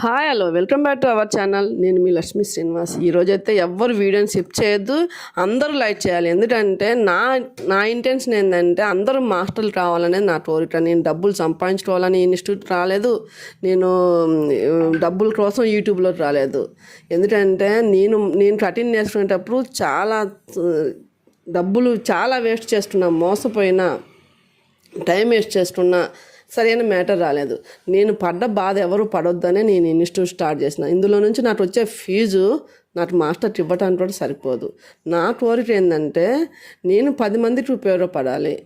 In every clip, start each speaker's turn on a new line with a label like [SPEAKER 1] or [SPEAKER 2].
[SPEAKER 1] Hi hello welcome back to our channel నేను మీ లక్ష్మీ శ్రీనివాస్. ఈరోజైతే అయితే ఎవ్వరు వీడియోని స్కిప్ చేయొద్దు. అందరూ లైక్ చేయాలి. ఎందుకంటే నా నా ఇంటెన్షన్ ఏంటంటే అందరూ మాస్టర్లు కావాలనేది నా కోరిక నేను డబ్బులు సంపాదించుకోవాలని ఇన్స్టిట్యూట్ రాలేదు. నేను డబ్బుల కోసం యూట్యూబ్లో రాలేదు. ఎందుకంటే నేను నేను కటింగ్ నేర్చుకునేటప్పుడు చాలా డబ్బులు చాలా వేస్ట్ చేస్తున్నా మోసపోయినా టైం వేస్ట్ చేస్తున్నా. సరైన మ్యాటర్ రాలేదు. నేను పడ్డ బాధ ఎవరు పడొద్దనే నేను ఇన్స్టిట్యూట్ స్టార్ట్ చేసిన. ఇందులో నుంచి నాకు వచ్చే ఫీజు నాకు మాస్టర్ ఇవ్వటానికి కూడా సరిపోదు. నా కోరిక ఏంటంటే నేను పది మందికి ఉపయోగపడాలి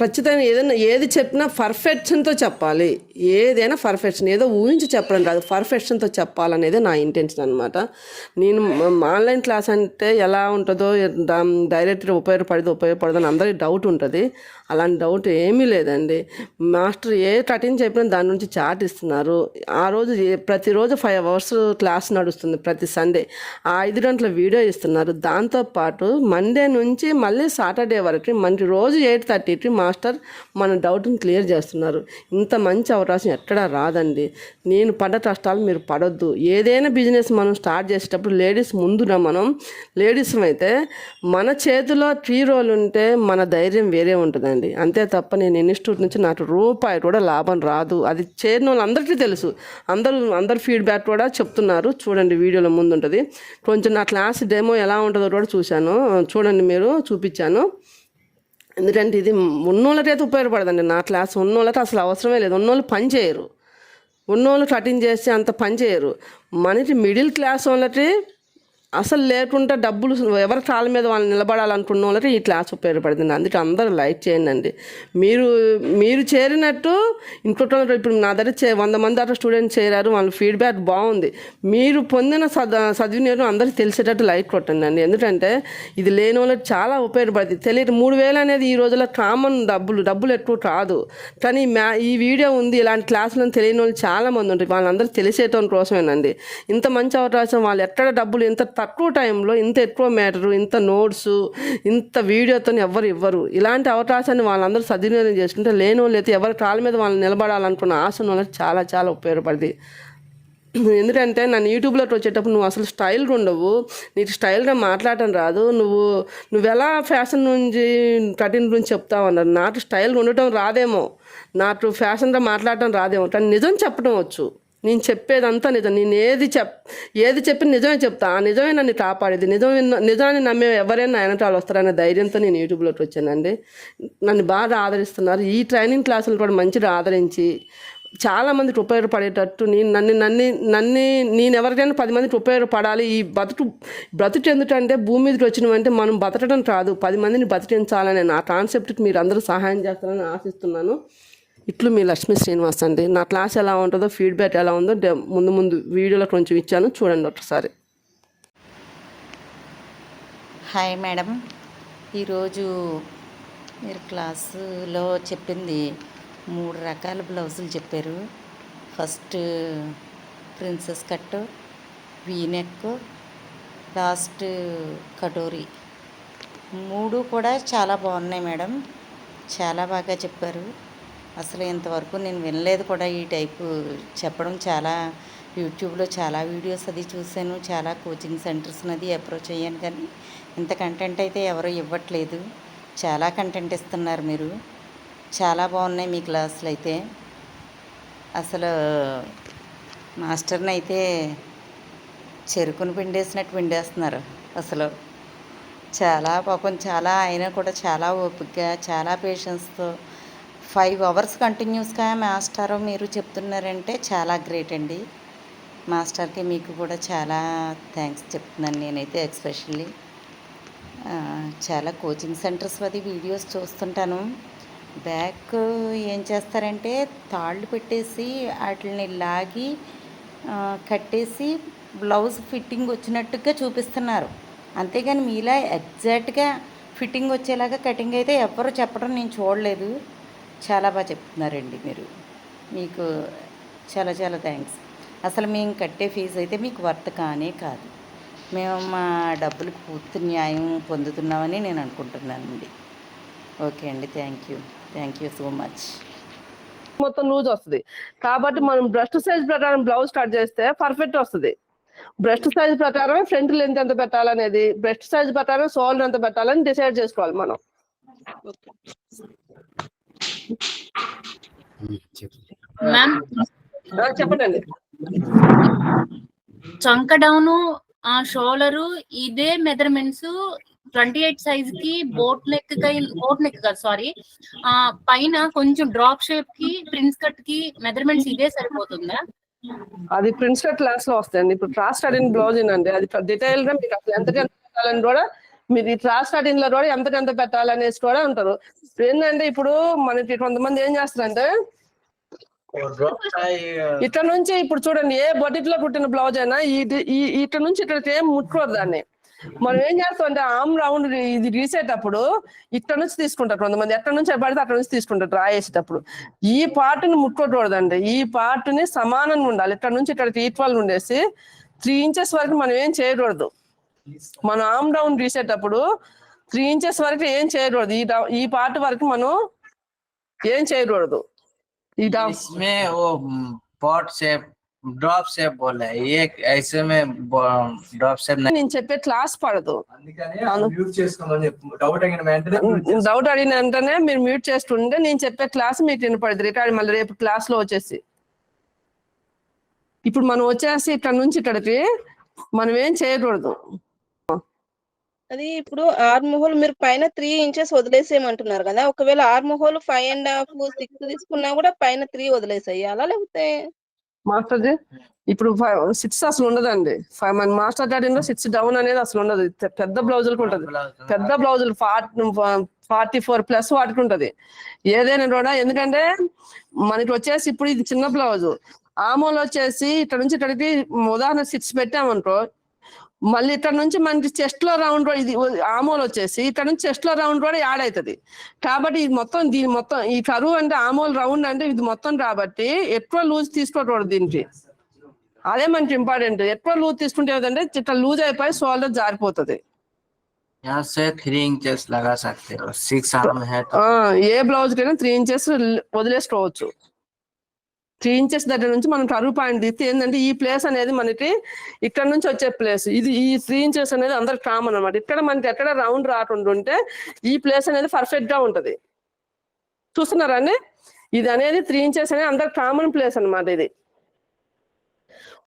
[SPEAKER 1] ఖచ్చితంగా ఏదైనా ఏది చెప్పినా పర్ఫెక్షన్తో చెప్పాలి. ఏదైనా పర్ఫెక్షన్ ఏదో ఊహించి చెప్పడం కాదు పర్ఫెక్షన్తో చెప్పాలనేది నా ఇంటెన్షన్ అనమాట నేను ఆన్లైన్ క్లాస్ అంటే ఎలా ఉంటుందో డైరెక్ట్గా ఉపయోగపడదు ఉపయోగపడదు అని అందరికీ డౌట్ ఉంటుంది. అలాంటి డౌట్ ఏమీ లేదండి. మాస్టర్ ఏ కటింగ్ చెప్పినా దాని నుంచి చాట్ ఇస్తున్నారు. ఆ రోజు ప్రతిరోజు ఫైవ్ అవర్స్ క్లాస్ నడుస్తుంది ప్రతి సండే. ఆ ఐదు గంటల వీడియో ఇస్తున్నారు. దాంతోపాటు మండే నుంచి మళ్ళీ సాటర్డే వరకు మనకి రోజు ఎయిట్ థర్టీకి మాస్టర్ మన డౌట్ని క్లియర్ చేస్తున్నారు. ఇంత మంచి అవకాశం ఎక్కడా రాదండి. నేను పడ్డ కష్టాలు మీరు పడొద్దు. ఏదైనా బిజినెస్ మనం స్టార్ట్ చేసేటప్పుడు లేడీస్ ముందున మనం లేడీస్ అయితే మన చేతిలో టీ రోల్ ఉంటే మన ధైర్యం వేరే ఉంటుందండి. అంతే తప్ప నేను ఇన్స్టిట్యూట్ నుంచి నాకు రూపాయి కూడా లాభం రాదు. అది చేరిన వాళ్ళందరికీ తెలుసు. అందరూ అందరు ఫీడ్బ్యాక్ కూడా చెప్తున్నారు. చూడండి వీడియోలో ముందు ఉంటుంది కొంచెం నా క్లాస్ డెమో ఎలా ఉంటుందో కూడా చూశాను. చూడండి మీరు చూపించాను. ఎందుకంటే ఇది ఉన్నోళ్ళకైతే ఉపయోగపడదండి. నా క్లాస్ ఉన్నోళ్ళకి అసలు అవసరమే లేదు. ఉన్నోళ్ళు పని చేయరు. ఉన్నోళ్ళు కటింగ్ చేస్తే అంత పని చేయరు. మనకి మిడిల్ క్లాస్ వాళ్ళకి అసలు లేకుండా డబ్బులు ఎవరి కాళ్ళ మీద వాళ్ళు నిలబడాలనుకున్న వాళ్ళకి ఈ క్లాస్ ఉపయోగపడుతుంది అందుకే అందరూ లైక్ చేయండి అండి మీరు మీరు చేరినట్టు ఇంకొక ఇప్పుడు నా దగ్గర చే వంద మంది అట్లా స్టూడెంట్స్ చేరారు వాళ్ళ ఫీడ్బ్యాక్ బాగుంది. మీరు పొందిన సద్ సద్వినియోగం అందరికీ తెలిసేటట్టు లైక్ కొట్టండి అండి ఎందుకంటే ఇది లేని వాళ్ళకి చాలా ఉపయోగపడుతుంది. తెలియదు మూడు వేలు అనేది ఈ రోజుల్లో కామన్ డబ్బులు డబ్బులు ఎక్కువ కాదు. కానీ మ్యా ఈ వీడియో ఉంది ఇలాంటి క్లాసులను తెలియని వాళ్ళు చాలామంది ఉంటారు. వాళ్ళందరూ తెలిసేటం కోసమేనండి. ఇంత మంచి అవకాశం వాళ్ళు ఎక్కడ డబ్బులు ఇంత తక్కువ టైంలో ఇంత ఎక్కువ మ్యాటరు ఇంత నోట్స్ ఇంత వీడియోతో ఎవ్వరు ఇవ్వరు. ఇలాంటి అవకాశాన్ని వాళ్ళందరూ సద్వినియోగం చేసుకుంటే లేని వాళ్ళు అయితే ఎవరి కాళ్ళ మీద వాళ్ళు నిలబడాలనుకున్న ఆశ వాళ్ళకి చాలా చాలా ఉపయోగపడింది. ఎందుకంటే నన్ను యూట్యూబ్లోకి వచ్చేటప్పుడు నువ్వు అసలు స్టైల్గా ఉండవు. నీకు స్టైల్గా మాట్లాడటం రాదు. నువ్వు నువ్వు ఎలా ఫ్యాషన్ నుంచి కటింగ్ గురించి చెప్తావు అన్నారు. నాకు స్టైల్గా ఉండటం రాదేమో. నాకు ఫ్యాషన్గా మాట్లాడటం రాదేమో. కానీ నిజం చెప్పడం వచ్చు. నేను చెప్పేదంతా నిజం. నేను ఏది చెప్ ఏది చెప్పి నిజమే చెప్తా. ఆ నిజమే నన్ను కాపాడేది. నిజం నిజాన్ని నమ్మే ఎవరైనా వెనకాల వస్తారనే ధైర్యంతో నేను యూట్యూబ్లోకి వచ్చానండి. నన్ను బాగా ఆదరిస్తున్నారు. ఈ ట్రైనింగ్ క్లాసులు కూడా మంచిగా ఆదరించి చాలామందికి ఉపయోగపడేటట్టు నేను నన్ను నన్ను నన్ను నేను ఎవరికైనా పది మందికి ఉపయోగపడాలి. ఈ బతుకు బ్రతుకు ఎందుకంటే భూమి మీదకి వచ్చినవంటే మనం బతకడం కాదు. పది మందిని బతికించాలనే నా కాన్సెప్ట్కి మీరు అందరూ సహాయం చేస్తారని ఆశిస్తున్నాను. ఇట్లు మీ లక్ష్మీ శ్రీనివాస్ అండి. నా క్లాస్ ఎలా ఉంటుందో ఫీడ్బ్యాక్ ఎలా ఉందో ముందు ముందు వీడియోలో కొంచెం ఇచ్చాను. చూడండి ఒకసారి.
[SPEAKER 2] Hi madam. ఈరోజు మీరు క్లాసులో చెప్పింది మూడు రకాల బ్లౌజులు చెప్పారు. First princess cut V neck last katori. మూడు కూడా చాలా బాగున్నాయి మేడం. చాలా బాగా చెప్పారు. అసలు ఇంతవరకు నేను వినలేదు కూడా ఈ టైపు చెప్పడం చాలా యూట్యూబ్లో చాలా వీడియోస్ అది చూశాను చాలా కోచింగ్ సెంటర్స్ అది అప్రోచ్ అయ్యాను కానీ ఇంత కంటెంట్ అయితే ఎవరు ఇవ్వట్లేదు. చాలా కంటెంట్ ఇస్తున్నారు మీరు. చాలా బాగున్నాయి మీ క్లాసులు అయితే. అసలు మాస్టర్ని అయితే చెరుకును పిండేసినట్టు పిండేస్తున్నారు అసలు. చాలా పాపం చాలా అయినా కూడా చాలా ఓపికగా చాలా పేషెన్స్తో ఫైవ్ అవర్స్ కంటిన్యూస్గా మాస్టర్ మీరు చెప్తున్నారంటే చాలా గ్రేట్ అండి. మాస్టర్కి మీకు కూడా చాలా థ్యాంక్స్ చెప్తున్నాను నేనైతే ఎక్స్పెషల్లీ. చాలా కోచింగ్ సెంటర్స్ అది వీడియోస్ చూస్తుంటాను. బ్యాక్ ఏం చేస్తారంటే తాళ్ళు పెట్టేసి వాటిని లాగి కట్టేసి బ్లౌజ్ ఫిట్టింగ్ వచ్చినట్టుగా చూపిస్తున్నారు. అంతేగాని మీలా ఎగ్జాక్ట్గా ఫిట్టింగ్ వచ్చేలాగా కటింగ్ అయితే ఎవ్వరు చెప్పడం నేను చూడలేదు. చాలా బాగా చెప్తున్నారండి మీరు. మీకు చాలా చాలా థ్యాంక్స్. అసలు మేము కట్టే ఫీజు అయితే మీకు వర్త్ కానే కాదు. మేము మా డబ్బులకు పూర్తి న్యాయం పొందుతున్నామని నేను అనుకుంటున్నానండి. ఓకే అండి. Thank you. Thank you so much.
[SPEAKER 1] మొత్తం లూజ్ వస్తుంది. కాబట్టి మనం బ్రెస్ట్ సైజ్ ప్రకారం బ్లౌజ్ కట్ చేస్తే పర్ఫెక్ట్ వస్తుంది. బ్రెస్ట్ సైజ్ ప్రకారమే ఫ్రంట్ లెంత్ ఎంత పెట్టాలనేది బ్రెస్ట్ సైజ్ ప్రకారం షోల్డర్ ఎంత పెట్టాలని డిసైడ్ చేసుకోవాలి మనం.
[SPEAKER 3] మ్యామ్
[SPEAKER 1] చెప్పండి
[SPEAKER 3] చంక డౌన్ ఆ షోల్డర్ ఇదే మెజర్మెంట్స్ ట్వంటీ ఎయిట్ సైజ్కి బోట్ నెక్ బోట్ నెక్ కాదు సారీ ఆ పైన కొంచెం డ్రాప్ షేప్కి ప్రిన్స్ కట్కి మెజర్మెంట్స్ ఇదే సరిపోతుందా?
[SPEAKER 1] అది ప్రిన్సిపల్ క్లాస్లో వస్తాయండి. ఇప్పుడు క్రాస్ స్టడింగ్ బ్లౌజ్ అండి? అది డీటెయిల్గా మీకు అసలు ఎంత పెట్టాలని కూడా మీరు ఈ క్రాస్ స్టడింగ్లో కూడా ఎంత ఎంత పెట్టాలనేసి కూడా ఉంటారు ఏంటంటే ఇప్పుడు మనకి కొంతమంది ఏం చేస్తారంటే ఇట్లా నుంచి ఇప్పుడు చూడండి ఏ బొటిక్లో కుట్టిన బ్లౌజ్ అయినా ఇట్లా నుంచి ఇట్లా ఏం ముట్టుకోరు దాన్ని. మనం ఏం చేస్తాం అంటే ఆమ్ రౌండ్ ఇది గీసేటప్పుడు ఇక్కడ నుంచి తీసుకుంటారు కొంతమంది. ఎక్కడ నుంచి పడితే అక్కడ నుంచి తీసుకుంటారు డ్రా చేసేటప్పుడు ఈ పార్ట్ని ముట్టుకోకూడదండి. ఈ పార్ట్ని సమానంగా ఉండాలి. ఇక్కడ నుంచి ఇక్కడ ఈక్వల్ ఉండేసి త్రీ ఇంచెస్ వరకు మనం ఏం చేయకూడదు. మనం ఆమ్ డౌన్ తీసేటప్పుడు త్రీ ఇంచెస్ వరకు ఏం చేయకూడదు. ఈ ఈ పార్ట్ వరకు మనం ఏం చేయకూడదు. ఈ
[SPEAKER 4] డ్రాప్ షేప్ బోలే ఏ డ్రాప్ షేప్
[SPEAKER 1] నేను చెప్పే క్లాస్ పడదు.
[SPEAKER 5] డౌట్
[SPEAKER 1] అడిగిన వెంటనే మీరు మ్యూట్ చేస్తుంటే నేను చెప్పే క్లాస్ మీకు వినపడదు. రికార్డ్ మళ్ళీ రేపు క్లాస్లో వచ్చేసి. ఇప్పుడు మనం వచ్చేసి ఇక్కడ నుంచి ఇక్కడికి మనం ఏం చేయకూడదు.
[SPEAKER 6] అది ఇప్పుడు ఆర్మ్ హోల్ మీరు పైన త్రీ ఇంచెస్ వదిలేసేయమంటున్నారు కదా? ఒకవేళ arm hole five and half six తీసుకున్నా కూడా పైన త్రీ వదిలేసేయాలా లేకపోతే?
[SPEAKER 1] మాస్టర్జీ ఇప్పుడు సిక్స్ అసలు ఉండదండి. ఫైవ్ మన మాస్టర్ డాడీ లో సిక్స్ డౌన్ అనేది అసలు ఉండదు. పెద్ద బ్లౌజులకు ఉంటది. పెద్ద బ్లౌజులు ఫార్టీ ఫోర్ ప్లస్ వాటికి ఉంటది. ఏదైనా కూడా ఎందుకంటే మనకి వచ్చేసి ఇప్పుడు ఇది చిన్న బ్లౌజ్. ఆమోలు వచ్చేసి ఇక్కడ నుంచి ఇక్కడికి ఉదాహరణ సిక్స్ పెట్టామనుకో మళ్ళీ ఇక్కడ నుంచి మనకి చెస్ట్లో రౌండ్ రోడ్ ఇది ఆమోలు వచ్చేసి ఇక్కడ నుంచి చెస్ట్లో రౌండ్ రోడ్ యాడ్ అవుతుంది కాబట్టి ఇది మొత్తం దీని మొత్తం ఈ కరువు అంటే ఆమోలు రౌండ్ అంటే ఇది మొత్తం కాబట్టి ఎక్కువ లూజ్ తీసుకోకూడదు దీనికి. అదే మనకి ఇంపార్టెంట్ ఎక్కువ లూజ్ తీసుకుంటే ఏదంటే ఇక్కడ లూజ్ అయిపోయి షోల్డర్ జారిపోతుంది. ఏ బ్లౌజ్ కైనా త్రీ ఇంచెస్ వదిలేసుకోవచ్చు. త్రీ ఇంచెస్ దగ్గర నుంచి మనం కరువు పాయింట్ తీస్తే ఏంటంటే ఈ ప్లేస్ అనేది మనకి ఇక్కడ నుంచి వచ్చే ప్లేస్. ఇది ఈ త్రీ ఇంచెస్ అనేది అందరికి కామన్ అన్నమాట. ఇక్కడ మనకి ఎక్కడ రౌండ్ రాకుండా ఉంటే ఈ ప్లేస్ అనేది పర్ఫెక్ట్గా ఉంటది. చూస్తున్నారా అండి? ఇది అనేది త్రీ ఇంచెస్ అనేది అందరికి కామన్ ప్లేస్ అన్నమాట ఇది.